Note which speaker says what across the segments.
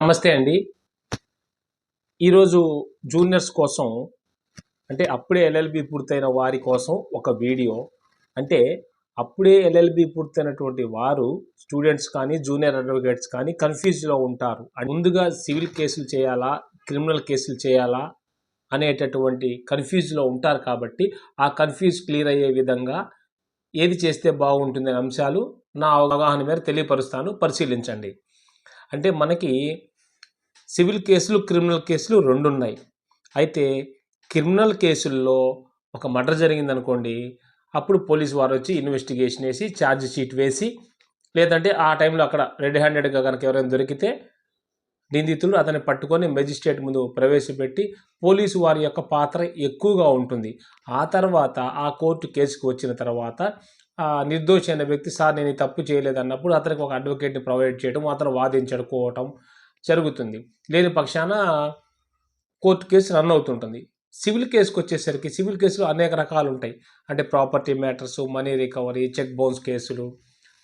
Speaker 1: నమస్తే అండి. ఈరోజు జూనియర్స్ కోసం అంటే అప్పుడే ఎల్ఎల్బి పూర్తయిన వారి కోసం ఒక వీడియో. అంటే అప్పుడే ఎల్ఎల్బి పూర్తయినటువంటి వారు స్టూడెంట్స్ కానీ జూనియర్ అడ్వకేట్స్ కానీ కన్ఫ్యూజ్లో ఉంటారు. ముందుగా సివిల్ కేసులు చేయాలా క్రిమినల్ కేసులు చేయాలా అనేటటువంటి కన్ఫ్యూజ్లో ఉంటారు కాబట్టి ఆ కన్ఫ్యూజ్ క్లియర్ అయ్యే విధంగా ఏది చేస్తే బాగుంటుందనే అంశాలు నా అవగాహన మేర తెలియపరుస్తాను. పరిశీలించండి. అంటే మనకి సివిల్ కేసులు క్రిమినల్ కేసులు రెండు ఉన్నాయి అయితే క్రిమినల్ కేసుల్లో ఒక మర్డర్ జరిగిందనుకోండి అప్పుడు పోలీస్ వారు వచ్చి ఇన్వెస్టిగేషన్ వేసి ఛార్జ్ షీట్ వేసి లేదంటే ఆ టైంలో అక్కడ రెడ్ హ్యాండెడ్గా కనుక ఎవరైనా దొరికితే నిందితులు అతన్ని పట్టుకొని మెజిస్ట్రేట్ ముందు ప్రవేశపెట్టి పోలీసు వారి యొక్క పాత్ర ఎక్కువగా ఉంటుంది. ఆ తర్వాత ఆ కోర్టు కేసుకు వచ్చిన తర్వాత నిర్దోషి అనే వ్యక్తి సార్ నేను ఈ తప్పు చేయలేదు అన్నప్పుడు అతనికి ఒక అడ్వకేట్ని ప్రొవైడ్ చేయడం అతను వాదించడుకోవటం జరుగుతుంది. లేని పక్షాన కోర్టు కేసు రన్ అవుతుంటుంది. సివిల్ కేసుకు వచ్చేసరికి సివిల్ కేసులు అనేక రకాలు ఉంటాయి అంటే property matters money recovery cheque bounce కేసులు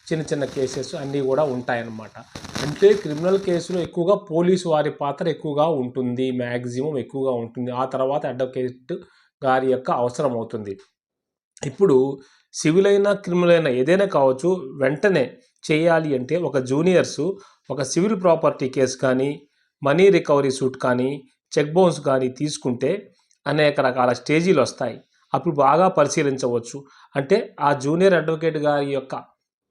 Speaker 1: చిన్న చిన్న కేసెస్ అన్నీ కూడా ఉంటాయన్నమాట. అంటే క్రిమినల్ కేసులో ఎక్కువగా పోలీసు వారి పాత్ర ఎక్కువగా ఉంటుంది. మ్యాక్సిమం ఎక్కువగా ఉంటుంది. ఆ తర్వాత అడ్వకేట్ గారి యొక్క అవసరం అవుతుంది ఇప్పుడు సివిల్ అయినా క్రిమినల్ అయినా ఏదైనా కావచ్చు వెంటనే చేయాలి అంటే ఒక జూనియర్సు ఒక సివిల్ ప్రాపర్టీ కేసు కానీ మనీ రికవరీ సూట్ కానీ చెక్ బౌన్స్ కానీ తీసుకుంటే అనేక రకాల స్టేజీలు వస్తాయి. అప్పుడు బాగా పరిశీలించవచ్చు. అంటే ఆ జూనియర్ అడ్వకేట్ గారి యొక్క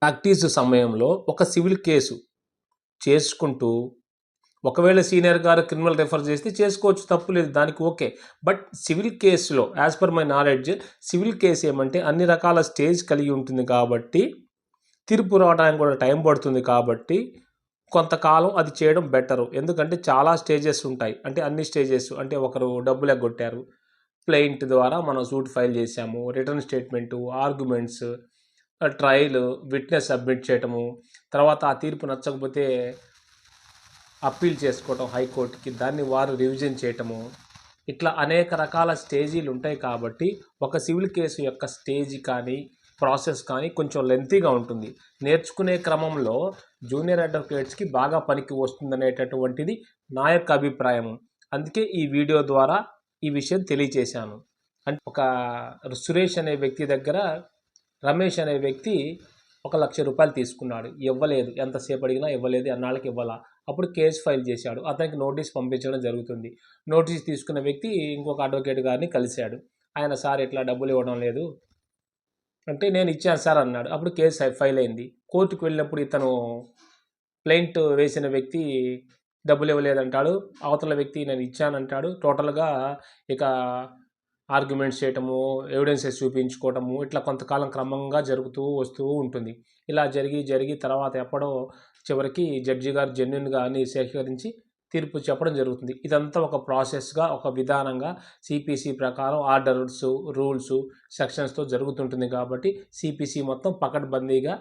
Speaker 1: ప్రాక్టీస్ సమయంలో ఒక సివిల్ కేసు చేసుకుంటూ ఒకవేళ సీనియర్ గారు క్రిమినల్ రెఫర్ చేస్తే చేసుకోవచ్చు తప్పు లేదు దానికి ఓకే. బట్ సివిల్ కేసులో as per my knowledge civil case ఏమంటే అన్ని రకాల స్టేజ్ కలిగి ఉంటుంది కాబట్టి తీర్పు రావడానికి కూడా టైం పడుతుంది కాబట్టి కొంతకాలం అది చేయడం బెటరు. ఎందుకంటే చాలా స్టేజెస్ ఉంటాయి. అంటే అన్ని స్టేజెస్ అంటే ఒకరు డబ్బులు ఎగ్గొట్టారు ప్లెయింట్ ద్వారా మనం సూట్ ఫైల్ చేసాము return statement arguments trial witness submit చేయటము తర్వాత ఆ తీర్పు నచ్చకపోతే అప్పీల్ చేసుకోవటం హైకోర్టుకి దాన్ని వారు రివిజన్ చేయటము. ఇట్లా అనేక రకాల స్టేజీలు ఉంటాయి కాబట్టి ఒక సివిల్ కేసు యొక్క స్టేజ్ కానీ ప్రాసెస్ కానీ కొంచెం లెంతీగా ఉంటుంది. నేర్చుకునే క్రమంలో జూనియర్ అడ్వకేట్స్కి బాగా పనికి వస్తుందనేటటువంటిది నా యొక్క అభిప్రాయం అందుకే ఈ వీడియో ద్వారా ఈ విషయం తెలియచేశాను. అంటే ఒక సురేష్ అనే వ్యక్తి దగ్గర రమేష్ అనే వ్యక్తి ఒక లక్ష రూపాయలు తీసుకున్నాడు. ఇవ్వలేదు. ఎంతసేపు అడిగినా ఇవ్వలేదు. అన్నాళ్ళకి ఇవ్వాలా? అప్పుడు కేసు ఫైల్ చేశాడు. అతనికి నోటీస్ పంపించడం జరుగుతుంది. నోటీస్ తీసుకున్న వ్యక్తి ఇంకొక అడ్వకేట్ గారిని కలిశాడు. ఆయన సార్ ఇట్లా డబ్బులు ఇవ్వడం లేదు. అంటే నేను ఇచ్చాను సార్ అన్నాడు. అప్పుడు కేసు ఫైల్ అయింది. కోర్టుకు వెళ్ళినప్పుడు ఇతను ప్లెయింట్ వేసిన వ్యక్తి డబ్బులు ఇవ్వలేదంటాడు. అవతల వ్యక్తి నేను ఇచ్చానంటాడు. టోటల్గా ఇక ఆర్గ్యుమెంట్స్ చేయటము ఎవిడెన్సెస్ చూపించుకోవటము ఇట్లా కొంతకాలం క్రమంగా జరుగుతూ వస్తూ ఉంటుంది. ఇలా జరిగి జరిగి తర్వాత ఎప్పుడో చివరికి జడ్జి గారు జెన్యున్గా అని సేకరించి తీర్పు చెప్పడం జరుగుతుంది. ఇదంతా ఒక ప్రాసెస్గా ఒక విధానంగా సిపిసి ప్రకారం ఆర్డర్స్ రూల్స్ సెక్షన్స్తో జరుగుతుంటుంది కాబట్టి సిపిసి మొత్తం పకడ్బందీగా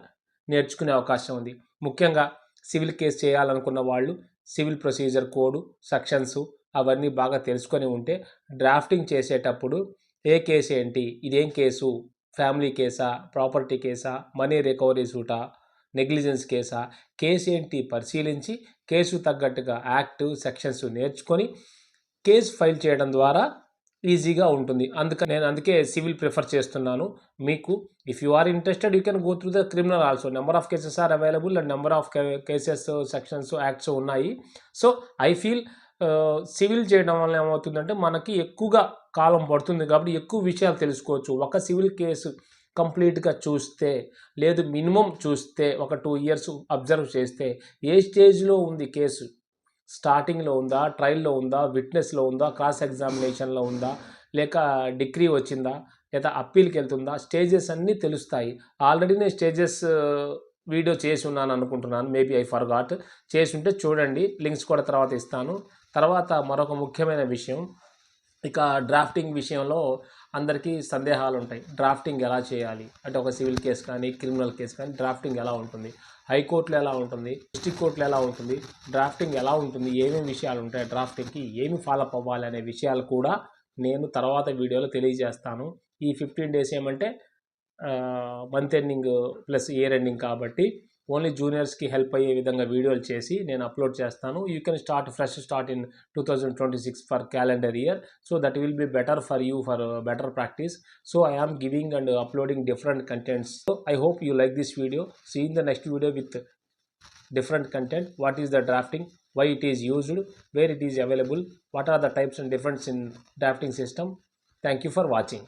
Speaker 1: నేర్చుకునే అవకాశం ఉంది. ముఖ్యంగా సివిల్ కేసు చేయాలనుకున్న వాళ్ళు సివిల్ ప్రొసీజర్ కోడ్ సెక్షన్స్ అవన్నీ బాగా తెలుసుకొని ఉంటే డ్రాఫ్టింగ్ చేసేటప్పుడు ఏ కేసు ఏంటి? ఇదేం కేసు? ఫ్యామిలీ కేసా? ప్రాపర్టీ కేసా? మనీ రికవరీ సూటా? నెగ్లిజెన్స్ కేసా? కేసు ఏంటి? పరిశీలించి కేసు తగ్గట్టుగా యాక్ట్ సెక్షన్స్ నేర్చుకొని కేసు ఫైల్ చేయడం ద్వారా ఈజీగా ఉంటుంది. అందుకని నేను అందుకే సివిల్ ప్రిఫర్ చేస్తున్నాను. మీకు if you are interested you can go through the criminal also. Number of cases are available and number of cases sections acts ఉన్నాయి. సో ఐ ఫీల్ సివిల్ చేయడం వల్ల ఏమవుతుందంటే మనకి ఎక్కువగా కాలం పడుతుంది కాబట్టి ఎక్కువ విషయాలు తెలుసుకోవచ్చు. ఒక సివిల్ కేసు కంప్లీట్గా చూస్తే లేదు మినిమం చూస్తే ఒక టూ ఇయర్స్ అబ్జర్వ్ చేస్తే ఏ స్టేజ్లో ఉంది కేసు? స్టార్టింగ్లో ఉందా? ట్రయల్లో ఉందా? విట్నెస్లో ఉందా? క్రాస్ ఎగ్జామినేషన్లో ఉందా? లేక డిగ్రీ వచ్చిందా? లేదా అప్పీల్కి వెళ్తుందా? స్టేజెస్ అన్నీ తెలుస్తాయి. ఆల్రెడీ నేను స్టేజెస్ వీడియో చేసి ఉన్నాను అనుకుంటున్నాను. Maybe I forgot. చేసి ఉంటే చూడండి. లింక్స్ కూడా తర్వాత ఇస్తాను. తర్వాత మరొక ముఖ్యమైన విషయం ఇక డ్రాఫ్టింగ్ విషయంలో అందరికీ సందేహాలు ఉంటాయి డ్రాఫ్టింగ్ ఎలా చేయాలి? అంటే ఒక సివిల్ కేసు కానీ క్రిమినల్ కేసు కానీ డ్రాఫ్టింగ్ ఎలా ఉంటుంది? హైకోర్టులో ఎలా ఉంటుంది? డిస్ట్రిక్ట్ కోర్టులో ఎలా ఉంటుంది? డ్రాఫ్టింగ్ ఎలా ఉంటుంది? ఏమేమి విషయాలు ఉంటాయి? డ్రాఫ్టింగ్కి ఏమి ఫాలోఅప్ అవ్వాలి అనే విషయాలు కూడా నేను తర్వాత వీడియోలో తెలియజేస్తాను. ఈ ఫిఫ్టీన్ డేస్ ఏమంటే month ending plus year ending కాబట్టి ఓన్లీ జూనియర్స్కి హెల్ప్ అయ్యే విధంగా వీడియోలు చేసి నేను అప్లోడ్ చేస్తాను. You can start fresh start in two thousand twenty six for calendar year. So that will be better for you for uh, better practice. So I am giving and uploading different contents. So I hope you like this video. See in the next video with different content what is the drafting why it is used where it is available what are the types and differents in drafting system thank you for watching